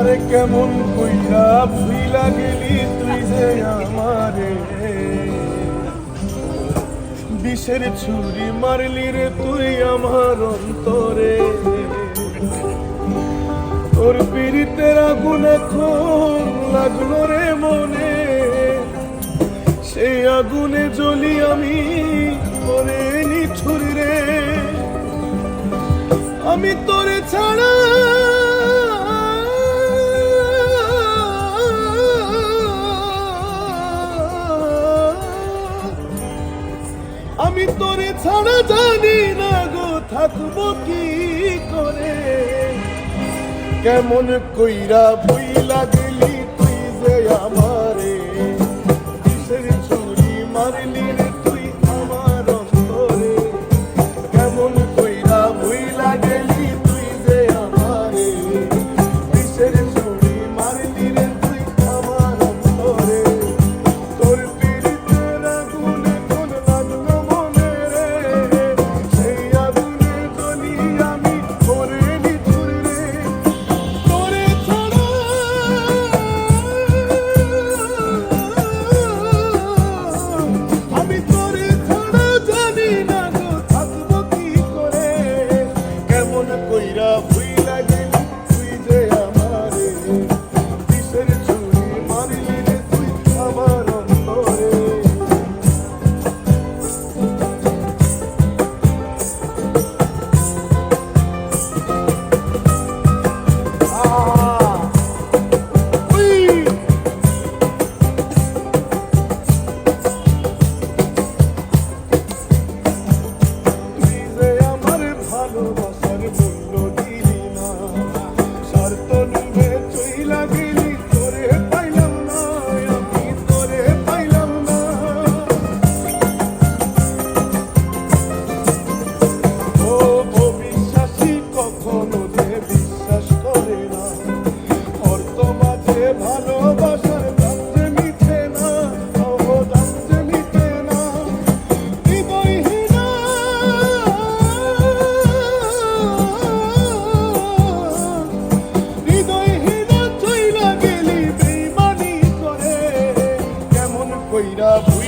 আরে কেমন কইরা ভুইলা গেলি তুই যে আমারে? বিষের ছুরি মারলি রে তুই আমার অন্তরে। তোর পিড়িতের আগুন এখন লাগল রে মনে। সেই আগুনে জ্বলি আমি করে নিঠুর রে। আমি তোরে ছাড়া ছাড়া জানি না গো থাকব কি করে? কেমন কইরা ভুই লাগলি তুই যে আমারে love.